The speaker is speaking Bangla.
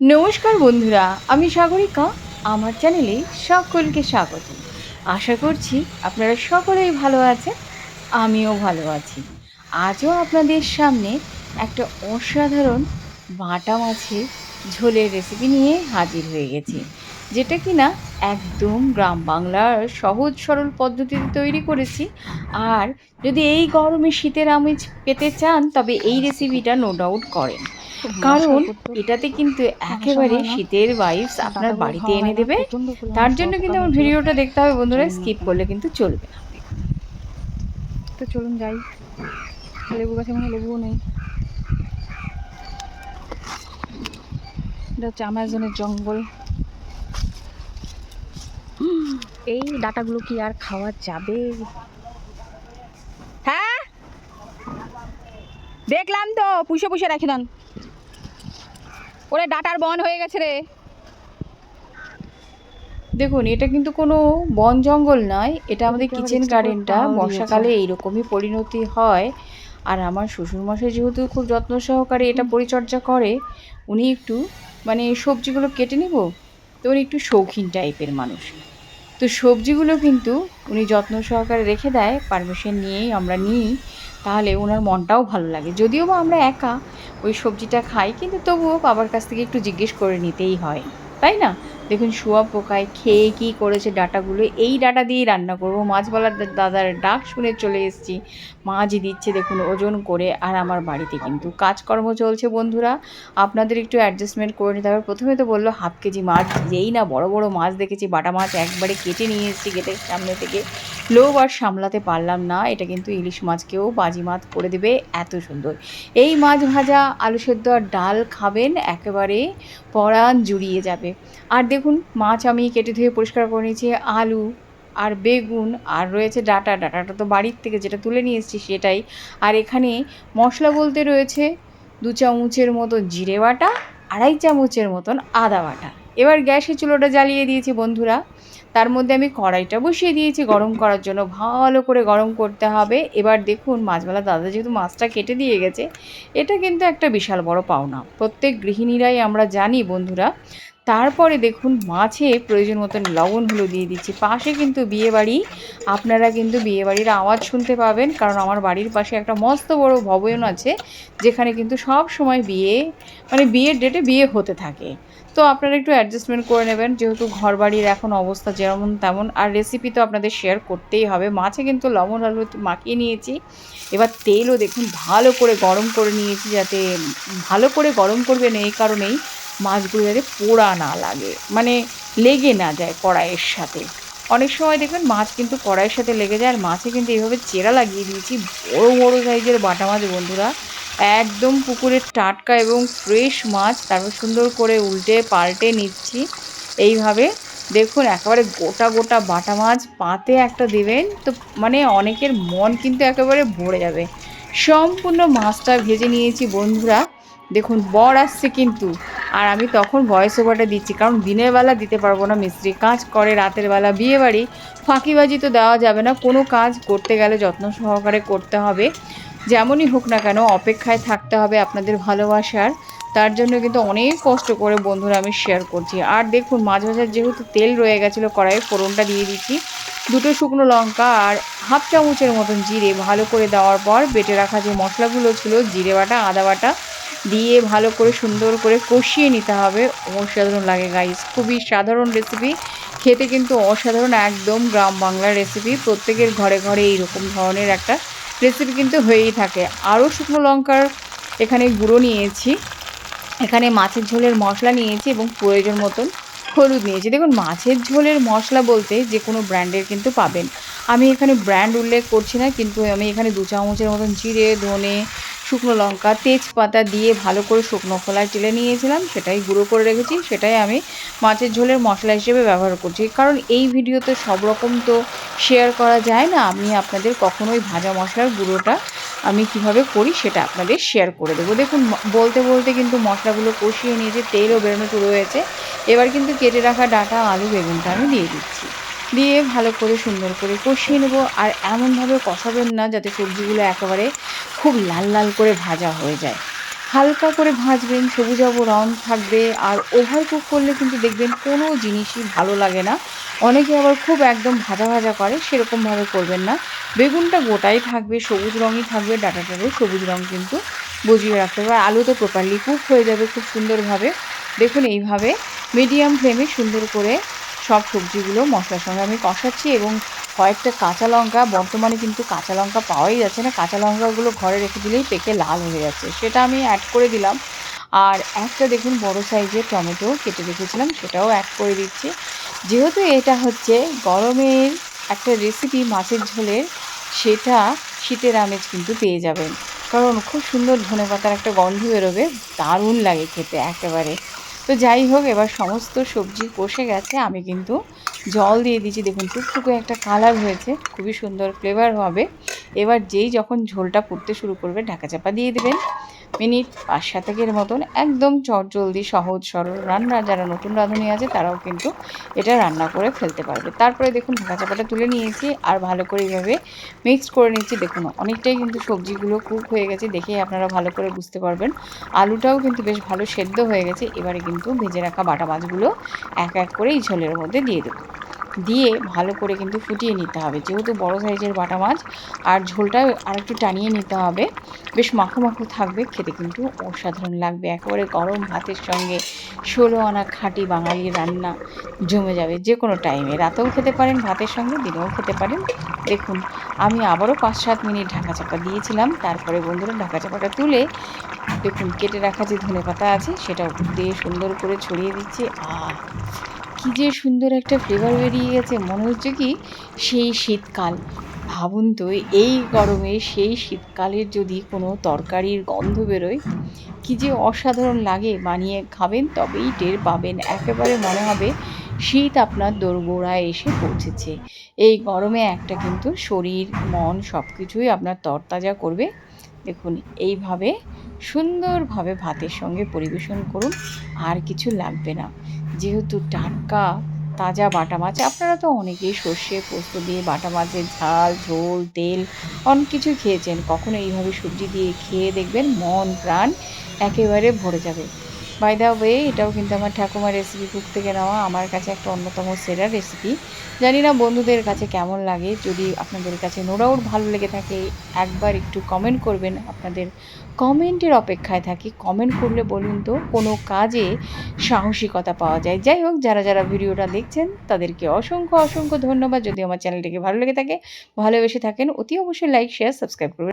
নমস্কার বন্ধুরা, আমি সাগরিকা, আমার চ্যানেলে সকলকে স্বাগত। আশা করছি আপনারা সকলেই ভালো আছেন, আমিও ভালো আছি। আজও আপনাদের সামনে একটা অসাধারণ বাটা মাছের ঝোলের রেসিপি নিয়ে হাজির হয়ে গেছি, যেটা কি না একদম গ্রাম বাংলার সহজ সরল পদ্ধতিতে তৈরি করেছি। আর যদি এই গরমে শীতের আমেজ পেতে চান, তবে এই রেসিপিটা নো ডাউট করেন। কারণ এটাতে কিন্তু একেবারে শীতের ভাইবস আপনার বাড়িতে এনে দেবে। তার জন্য কিন্তু আমার ভিডিওটা দেখতে হবে বন্ধুরা স্কিপ করলে কিন্তু চলবে না। তো চলুন যাই। লেবু গাছে মানে লেবুও নেই। এটা হচ্ছে আমাজনের জঙ্গল। এই ডাটাগুলো কি আর খাওয়া যাবে? হ্যাঁ? দেখলাম তো পুষে পুষে রাখি দেন। ওরে ডাটার বন হয়ে গেছে রে। দেখুন এটা কিন্তু কোনো বন জঙ্গল নয় এটা আমাদের কিচেন গার্ডেনটা বর্ষাকালে এইরকমই পরিণতি হয়। আর আমার শ্বশুরমশাই যেহেতু খুব যত্ন সহকারে এটা পরিচর্যা করে উনি একটু মানে সবজিগুলো কেটে নেব তো উনি একটু শৌখিন টাইপের মানুষ। তো সবজিগুলো কিন্তু উনি যত্ন সহকারে রেখে দেয় পারমিশন নিয়েই আমরা নিই, তাহলে ওনার মনটাও ভালো লাগে। যদিও বা আমরা একা ওই সবজিটা খাই, কিন্তু তবুও বাবার কাছ থেকে একটু জিজ্ঞেস করে নিতেই হয়। তাই না? দেখুন, শোয়া পোকায় খেয়ে কি করেছে ডাটাগুলো? এই ডাটা দিয়েই রান্না করব। মাছওয়ালার দা- দাদার ডাক শুনে চলে এসেছি। মাছ দিচ্ছে, দেখুন, ওজন করে আর আমার বাড়িতে কিন্তু কাজকর্ম চলছে বন্ধুরা। আপনাদের একটু অ্যাডজাস্টমেন্ট করে নিতে হবে। প্রথমে তো বলল, হাফ কেজি মাছ যেই না। বড় বড় মাছ দেখেছি। বাটা মাছ একবারে কেটে নিয়ে এসেছি গেটের সামনে থেকে। লোভ আর সামলাতে পারলাম না। এটা কিন্তু ইলিশ মাছকেও বাজি মাছ করে দেবে। এত সুন্দর। এই মাছ ভাজা, আলু সেদ্ধ আর ডাল খাবেন, একেবারে পরাণ জুড়িয়ে যাবে। আর দেখুন, মাছ আমি কেটে ধুয়ে পরিষ্কার করে নিয়েছি। আলু আর বেগুন আর রয়েছে ডাটা। ডাটাটা তো বাড়ির থেকে যেটা তুলে নিয়ে এসেছি সেটাই। আর এখানে মশলা বলতে রয়েছে দু চামচের মতো জিরে বাটা, আড়াই চামচের মতন আদা বাটা। এবার গ্যাসের চুলোটা জ্বালিয়ে দিয়েছি বন্ধুরা। তার মধ্যে আমি কড়াইটা বসিয়ে দিয়েছি গরম করার জন্য। ভালো করে গরম করতে হবে। এবার দেখুন মাছবেলা দাদা যেহেতু মাছটা কেটে দিয়ে গেছে, এটা কিন্তু একটা বিশাল বড় পাওনা। প্রত্যেক গৃহিণীরাই আমরা জানি বন্ধুরা তারপরে দেখুন মাছে প্রয়োজন মতন লবণ হলো দিয়ে দিচ্ছি। পাশে কিন্তু বিয়ে বাড়ি আপনারা কিন্তু বিয়ে বাড়ির আওয়াজ শুনতে পাবেন, কারণ আমার বাড়ির পাশে একটা মস্ত বড় ভবন আছে, যেখানে কিন্তু সব সময় বিয়ে মানে বিয়ের ডেটে বিয়ে হতে থাকে। তো আপনারা একটু অ্যাডজাস্টমেন্ট করে নেবেন, যেহেতু ঘর বাড়ির এখন অবস্থা যেমন তেমন, আর রেসিপি তো আপনাদের শেয়ার করতেই হবে। মাছে কিন্তু লবণ আলু মাখিয়ে নিয়েছি। এবার তেলও দেখুন ভালো করে গরম করে নিয়েছি, যাতে ভালো করে গরম করবেন এই কারণেই মাছগুলো যাতে পোড়া না লাগে। মানে লেগে না যায় কড়াইয়ের সাথে। অনেক সময় দেখবেন মাছ কিন্তু কড়াইয়ের সাথে লেগে যায়, আর মাছে কিন্তু এইভাবে চেরা লাগিয়ে দিয়েছি। বড় বড় সাইজের বাটা মাছ বন্ধুরা। একদম পুকুরের টাটকা এবং ফ্রেশ মাছ। তারপর সুন্দর করে উল্টে পাল্টে নিচ্ছি। এইভাবে দেখুন, একেবারে গোটা গোটা বাটা মাছ পাতে একটা দেবেন তো মানে অনেকের মন কিন্তু একেবারে ভরে যাবে। সম্পূর্ণ মাছটা ভেজে নিয়েছি বন্ধুরা। দেখুন, বর আসছে কিন্তু। আর আমি তখন ভয়েস ওভারটা দিচ্ছি, কারণ দিনের বেলা দিতে পারব না মিস্ত্রি। কাজ করে রাতের বেলা বিয়ে বাড়ি ফাঁকিবাজি তো দেওয়া যাবে না, কোনো কাজ করতে গেলে যত্ন সহকারে করতে হবে। যেমনই হোক না কেন, অপেক্ষায় থাকতে হবে আপনাদের ভালোবাসার। তার জন্য কিন্তু অনেক কষ্ট করে বন্ধুরা আমি শেয়ার করছি। আর দেখুন মাছ ভাজার যেহেতু তেল রয়ে গেছিল, কড়াইয়ে ফোড়নটা দিয়ে দিচ্ছি। দুটো শুকনো লঙ্কা আর হাফ চামচের মতন জিরে ভালো করে দেওয়ার পর বেটে রাখা যে মশলাগুলো ছিল, জিরে বাটা, আদা বাটা দিয়ে ভালো করে সুন্দর করে কষিয়ে নিতে হবে। অসাধারণ লাগে গাইস খুবই সাধারণ রেসিপি খেতে কিন্তু অসাধারণ, একদম গ্রাম বাংলার রেসিপি প্রত্যেকের ঘরে ঘরে এইরকম ধরনের একটা রেসিপি কিন্তু হয়েই থাকে। আরও শুকনো লঙ্কার এখানে গুঁড়ো নিয়েছি। এখানে মাছের ঝোলের মশলা নিয়েছি এবং প্রয়োজন মতন হলুদ নিয়েছি। দেখুন, মাছের ঝোলের মশলা বলতে যে কোনো ব্র্যান্ডের কিন্তু পাবেন। আমি এখানে ব্র্যান্ড উল্লেখ করছি না, কিন্তু আমি এখানে দু চামচের মতন জিরে, ধনে শুকনো লঙ্কা, তেজপাতা দিয়ে ভালো করে শুকনো খোলায় টেলে নিয়েছিলাম, সেটাই গুঁড়ো করে রেখেছি, সেটাই আমি মাছের ঝোলের মশলা হিসেবে ব্যবহার করছি। কারণ এই ভিডিওতে সব রকম তো শেয়ার করা যায় না, আমি আপনাদের কখনোই ভাজা মশলার গুঁড়োটা আমি কীভাবে করি সেটা আপনাদের শেয়ার করে দেবো। দেখুন বলতে বলতে কিন্তু মশলাগুলো কষিয়ে নিয়েছে, তেলও বেরোনো শুরু হয়েছে। এবার কিন্তু কেটে রাখা ডাটা, আলু, বেগুনটা আমি দিয়ে দিচ্ছি। দিয়ে ভালো করে সুন্দর করে কষিয়ে নেব। আর এমনভাবে কষাবেন না যাতে সবজিগুলো একেবারে খুব লাল লাল করে ভাজা হয়ে যায়। হালকা করে ভাজবেন সবুজাব রং থাকবে। আর ওভার কুক করলে কিন্তু দেখবেন কোনো জিনিসই ভালো লাগে না। অনেকে আবার খুব একদম ভাজা ভাজা করে, সেরকমভাবে করবেন না। বেগুনটা গোটাই থাকবে, সবুজ রঙই থাকবে, ডাটাটারও সবুজ রং কিন্তু বুঝিয়ে রাখতে হবে। আলু তো প্রপারলি কুক হয়ে যাবে খুব সুন্দরভাবে। দেখুন এইভাবে মিডিয়াম ফ্লেমে সুন্দর করে সব সবজিগুলো মশলার সঙ্গে আমি কষাচ্ছি এবং কয়েকটা কাঁচা লঙ্কা, বর্তমানে কিন্তু কাঁচা লঙ্কা পাওয়াই যাচ্ছে না। কাঁচা লঙ্কাগুলো ঘরে রেখে দিলেই পেকে লাল হয়ে যাচ্ছে। সেটা আমি অ্যাড করে দিলাম। আর একটা দেখুন, বড় সাইজের টমেটো কেটে রেখেছিলাম, সেটাও অ্যাড করে দিচ্ছি। যেহেতু এটা হচ্ছে গরমের একটা রেসিপি মাছের ঝোলের, সেটা শীতের আমেজ কিন্তু পেয়ে যাবেন। কারণ খুব সুন্দর ধনে পাতার একটা গন্ধ বেরোবে, দারুণ লাগে খেতে একেবারে। তো যাই হোক, এবার সমস্ত সবজি কষে গেছে। আমি কিন্তু জল দিয়ে দিয়েছি। দেখুন, টুকটুকু একটা কালার হয়েছে। খুবই সুন্দর ফ্লেভার হবে। এবার যেই যখন ঝোলটা পুড়তে শুরু করবে, ঢাকা চাপা দিয়ে দেবেন। মিনিট পাঁচ সাতেকের মতন একদম চটজলদি সহজ, সরল রান্না। যারা নতুন রাঁধুনি আছে, তারাও কিন্তু এটা রান্না করে ফেলতে পারবে। তারপরে দেখুন ঢাকা চাপাটা তুলে নিয়েছি আর ভালো করে এইভাবে মিক্স করে নিচ্ছি দেখুন, অনেকটাই কিন্তু সবজিগুলো কুক হয়ে গেছে দেখেই আপনারা ভালো করে বুঝতে পারবেন। আলুটাও কিন্তু বেশ ভালো সেদ্ধ হয়ে গেছে। এবারে কিন্তু ভেজে রাখা বাটা মাছগুলো এক এক করে এই ঝোলের মধ্যে দিয়ে দেবো। দিয়ে ভালো করে কিন্তু ফুটিয়ে নিতে হবে। যেহেতু বড় সাইজের বাটা মাছ, আর ঝোলটা আর একটু টানিয়ে নিতে হবে। বেশ মাখো মাখো থাকবে, খেতে কিন্তু অসাধারণ লাগবে। একেবারে গরম ভাতের সঙ্গে ষোলো আনা খাঁটি বাঙালি রান্না জমে যাবে যে কোনো টাইমে রাতেও খেতে পারেন, ভাতের সঙ্গে দিনেও খেতে পারেন। দেখুন, আমি আবারও পাঁচ সাত মিনিট ঢাকা চাপা দিয়েছিলাম। তারপরে বন্ধুরা ঢাকা চাপাটা তুলে দেখুন, কেটে রাখা যে ধনে পাতা আছে সেটা দিয়ে সুন্দর করে ছড়িয়ে দিচ্ছি। আহ! কি যে সুন্দর একটা ফ্লেভার বেরিয়ে গেছে। মনে হচ্ছে কি সেই শীতকাল। ভাবুন তো, এই গরমে সেই শীতকালের যদি কোনো তরকারির গন্ধ বেরোয়, কি যে অসাধারণ লাগে। বানিয়ে খাবেন, তবেই টের পাবেন। একেবারে মনে হবে শীত আপনার দোরগোড়ায় এসে পৌঁছেছে। এই গরমে একটা কিন্তু শরীর, মন সব কিছুই আপনার তরতাজা করবে। দেখুন, এইভাবে সুন্দরভাবে ভাতের সঙ্গে পরিবেশন করুন, আর কিছু লাগবে না। যেহেতু টাটকা, তাজা বাটা মাছ, আপনারা তো অনেকেই সর্ষে, পোস্ত দিয়ে বাটা মাছের ঝাল, ঝোল, তেল অনেক কিছু খেয়েছেন। কখনো এইভাবে সবজি দিয়ে খেয়ে দেখবেন মন, প্রাণ একেবারে ভরে যাবে। বাই দা ওয়ে এটাও কিন্তু আমার ঠাকুমার রেসিপি কুক থেকে নেওয়া, আমার কাছে একটা অন্যতম সেরা রেসিপি জানি না বন্ধুদের কাছে কেমন লাগে, যদি আপনাদের কাছে নো ডাউট ভালো লেগে থাকে, একবার একটু কমেন্ট করবেন। আপনাদের কমেন্টের অপেক্ষায় থাকি কমেন্ট করলে বলুন তো কোনো কাজে সাহসিকতা পাওয়া যায়। যাই হোক, যারা যারা ভিডিওটা দেখছেন, তাদেরকে অসংখ্য অসংখ্য ধন্যবাদ। যদি আমার চ্যানেলটিকে ভালো লেগে থাকে, ভালোবেসে থাকেন, অতি অবশ্যই লাইক শেয়ার সাবস্ক্রাইব করবেন।